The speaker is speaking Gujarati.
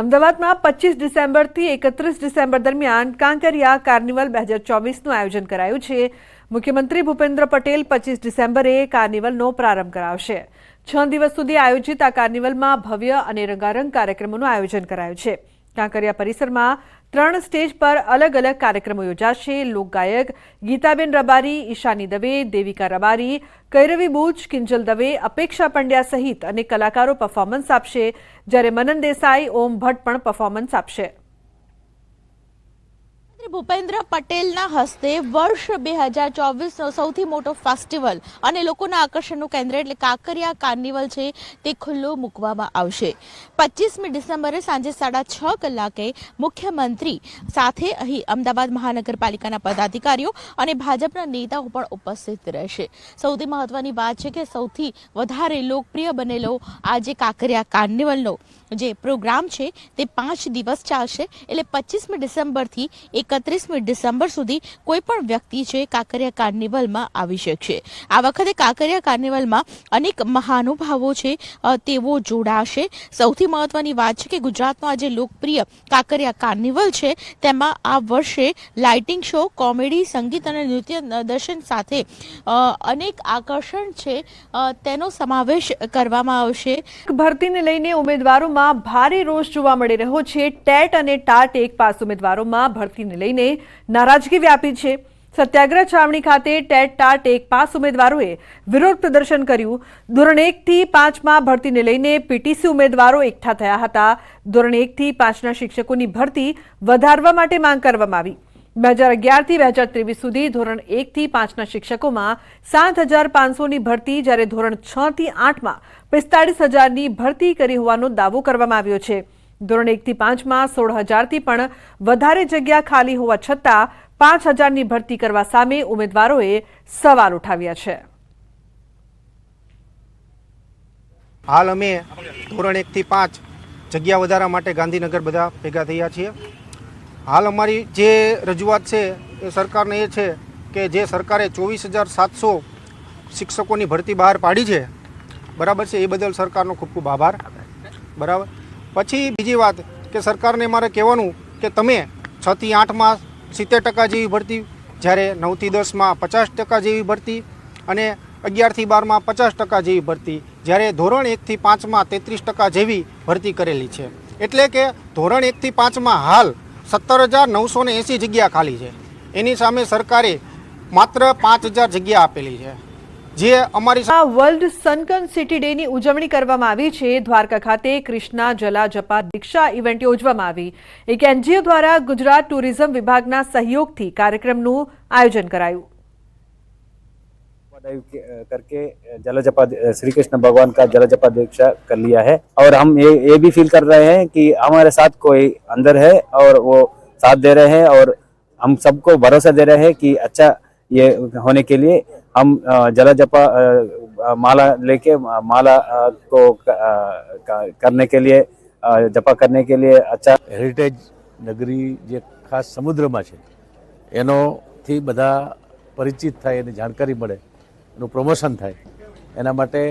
અમદાવાદમાં પચીસ ડિસેમ્બરથી એકત્રીસ ડિસેમ્બર દરમિયાન કાંકરિયા કાર્નિવલ બે હજાર ચોવીસનું આયોજન કરાયું છે. મુખ્યમંત્રી ભૂપેન્દ્ર પટેલ પચીસ ડિસેમ્બરે કાર્નિવલનો પ્રારંભ કરાવશે. છ દિવસ સુધી આયોજિત આ કાર્નિવલમાં ભવ્ય અને રંગારંગ કાર્યક્રમોનું આયોજન કરાયું છે. કાંકરિયા પરિસરમાં ત્રણ સ્ટેજ પર અલગ અલગ કાર્યક્રમો યોજાશે. લોકગાયક ગીતાબેન રબારી, ઈશાની દવે, દેવિકા રબારી, કૈરવી બુચ, કિંજલ દવે, અપેક્ષા પંડ્યા સહિત અનેક કલાકારો પરફોર્મન્સ આપશે. જ્યારે મનન દેસાઈ, ઓમ ભટ્ટ પણ પરફોર્મન્સ આપશે. ભૂપેન્દ્ર પટેલના હસ્તે વર્ષ બે હજાર ચોવીસનો સૌથી મોટો ફેસ્ટિવલ અને લોકોના આકર્ષણનું કેન્દ્ર એટલે કાંકરિયા કાર્નિવલ છે તે ખુલ્લો મૂકવામાં આવશે. પચીસમી ડિસેમ્બરે સાંજે સાડા છ કલાકે મુખ્યમંત્રી સાથે અહીં અમદાવાદ મહાનગરપાલિકાના પદાધિકારીઓ અને ભાજપના નેતાઓ પણ ઉપસ્થિત રહેશે. સૌથી મહત્વની વાત છે કે સૌથી વધારે લોકપ્રિય બનેલો આ જે કાંકરિયા કાર્નિવલનો જે પ્રોગ્રામ છે તે પાંચ દિવસ ચાલશે. એટલે પચીસમી ડિસેમ્બરથી એકત્રીસમી ડિસેમ્બર સુધી કોઈ પણ વ્યક્તિ છે કાંકરિયા કાર્નિવલમાં આવી શકશે. આ વખતે કાંકરિયા કાર્નિવલમાં અનેક મહાનુભાવો છે તેઓ જોડાશે. સૌથી મહત્વની વાત છે કે ગુજરાતનો આજે લોકપ્રિય કાંકરિયા કાર્નિવલ છે. તેમાં આ વર્ષે લાઇટિંગ શો, કોમેડી, સંગીત અને નૃત્ય દર્શન સાથે અનેક આકર્ષણ છે. તેનો સમાવેશ કરવામાં આવશે. ભરતીને લઈને ઉમેદવારોમાં ભારે રોષ જોવા મળી રહ્યો છે. ટેટ અને ટાટ એક પાસ ઉમેદવારોમાં ભરતીને લઈને નારાજગી વ્યાપી છે. સત્યાગ્રહ છાવણી ખાતે ટેટ ટાટ એક પાસ ઉમેદવારોએ વિરોધ પ્રદર્શન કર્યું. ધોરણ એકથી પાંચમાં ભરતીને લઈને પીટીસી ઉમેદવારો એકઠા થયા હતા. ધોરણ એકથી પાંચના શિક્ષકોની ભરતી વધારવા માટે માંગ કરવામાં આવી. બે હજાર અગિયારથી બે હજાર ત્રેવીસ સુધી ધોરણ એકથી પાંચના શિક્ષકોમાં સાત હજાર પાંચસોની ભરતી જ્યારે ધોરણ છથી આઠમાં પિસ્તાળીસ હજારની ભરતી કરી હોવાનો દાવો કરવામાં આવ્યો છે. ધોરણ એકથી પાંચમાં સોળ હજારથી પણ વધારે જગ્યા ખાલી હોવા છતાં પાંચ હજારની ભરતી કરવા સામે ઉમેદવારોએ સવાલ ઉઠાવ્યા છે. હાલ અમે ધોરણ એકથી પાંચ જગ્યા વધારા માટે ગાંધીનગર બધા ભેગા થયા છીએ. હાલ અમારી જે રજૂઆત છે એ સરકારને એ છે કે જે સરકારે ચોવીસ હજાર સાતસો શિક્ષકોની ભરતી બહાર પાડી છે, બરાબર છે? એ બદલ સરકારનો ખૂબ ખૂબ આભાર. બરાબર? પછી બીજી વાત કે સરકારને મારે કહેવાનું કે તમે છથી આઠમાં સિત્તેર ટકા જેવી ભરતી, જ્યારે નવથી દસમાં પચાસ ટકા જેવી ભરતી અને અગિયારથી બારમાં પચાસ ટકા જેવી ભરતી, જ્યારે ધોરણ એકથી પાંચમાં તેત્રીસ ટકા જેવી ભરતી કરેલી છે. એટલે કે ધોરણ એકથી પાંચમાં હાલ સત્તર હજાર નવસો એંસી જગ્યા ખાલી છે. એની સામે સરકારે માત્ર પાંચ હજાર જગ્યા આપેલી છે. જે અમારી આ વર્લ્ડ સનકન સિટી ડેની ઉજવણી કરવામાં આવી છે દ્વારકા ખાતે કૃષ્ણા જલા જપા દીક્ષા ઇવેન્ટ યોજવામાં આવી એક એનજીઓ દ્વારા ગુજરાત ટુરિઝમ વિભાગના સહયોગથી કાર્યક્રમનું આયોજન કરાયું डाइव के- करके जलजपा श्री कृष्ण भगवान का जलजपा दीक्षा कर लिया है और हम ये ये भी फील कर रहे हैं कि हमारे साथ कोई अंदर है और वो साथ दे रहे हैं और हम सबको भरोसा दे रहे हैं कि अच्छा ये होने के लिए हम अ, जलजपा अ, माला लेके माला अ, को क- अ, क- करने के लिए अ, जपा करने के लिए अच्छा હેરિટેજ નગરી જે ખાસ સમુદ્રમાં છે એનો થી બધા પરિચિત થાય એની જાણકારી મળે એનું પ્રમોશન થાય એના માટે